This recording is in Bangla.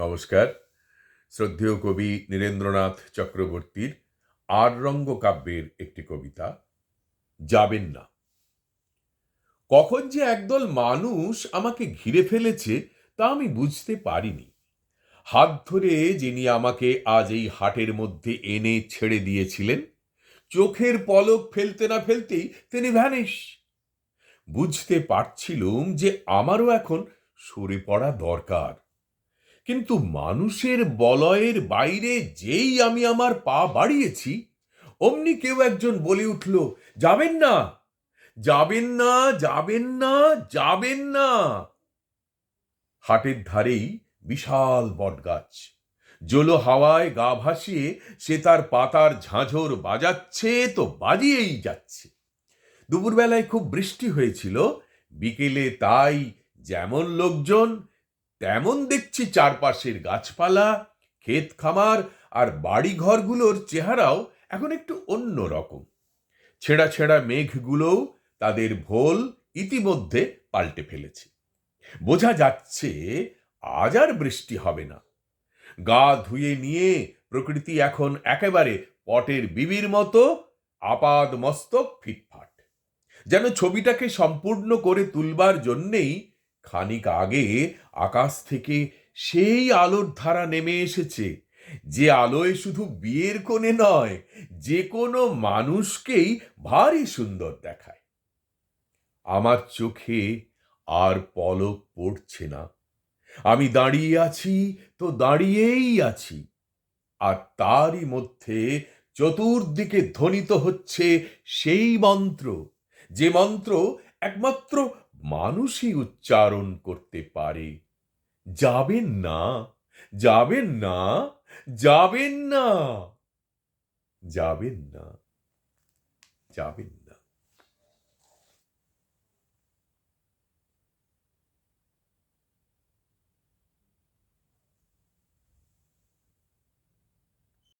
নমস্কার। শ্রদ্ধেয় কবি নীরেন্দ্রনাথ চক্রবর্তীর আর রঙ্গ কাব্যের একটি কবিতা, যাবেন না। কখন যে একদল মানুষ আমাকে ঘিরে ফেলেছে তা আমি বুঝতে পারিনি। হাত ধরে যিনি আমাকে আজ এই হাটের মধ্যে এনে ছেড়ে দিয়েছিলেন, চোখের পলক ফেলতে না ফেলতেই তিনি ভ্যানিশ। বুঝতে পারছিলুম যে আমারও এখন সরে পড়া দরকার। কিন্তু মানুষের বলয়ের বাইরে যেই আমি আমার পা বাড়িয়েছি, অমনি কেউ একজন বলে উঠল, যাবেন না যাবেন না যাবেন না যাবেন না। হাটের ধারেই বিশাল বটগাছ। জলো হাওয়ায় গা ভাসিয়ে সে তার পাতার ঝাঁঝর বাজাচ্ছে, তো বাজিয়েই যাচ্ছে। দুপুরবেলায় খুব বৃষ্টি হয়েছিল, বিকেলে তাই যেমন লোকজন তেমন দেখছি চারপাশের গাছপালা, ক্ষেত খামার আর বাড়ি ঘরগুলোর চেহারাও এখন একটু অন্য রকম। ছেঁড়া ছেঁড়া মেঘগুলোও তাদের ভোল ইতিমধ্যে পাল্টে ফেলেছে। বোঝা যাচ্ছে আজ আর বৃষ্টি হবে না। গা ধুয়ে নিয়ে প্রকৃতি এখন একেবারে পটের বিবির মতো আপাদ মস্তক ফিটফাট। যেন ছবিটাকে সম্পূর্ণ করে তুলবার জন্যেই খানিক আগে আকাশ থেকে সেই আলোর ধারা নেমে এসেছে। যে আলোয় শুধু বিয়ের কোণে নয়, যে কোনো মানুষকেই ভারী সুন্দর দেখায়। আমার চোখে আর পলক পড়ছে না। আমি দাঁড়িয়ে আছি, তো দাঁড়িয়েই আছি। আর তারই মধ্যে চতুর্দিকে ধ্বনিত হচ্ছে সেই মন্ত্র, যে মন্ত্র একমাত্র মানুষই উচ্চারণ করতে পারে। যাবেন না যাবেন না যাবেন না যাবেন না যাবেন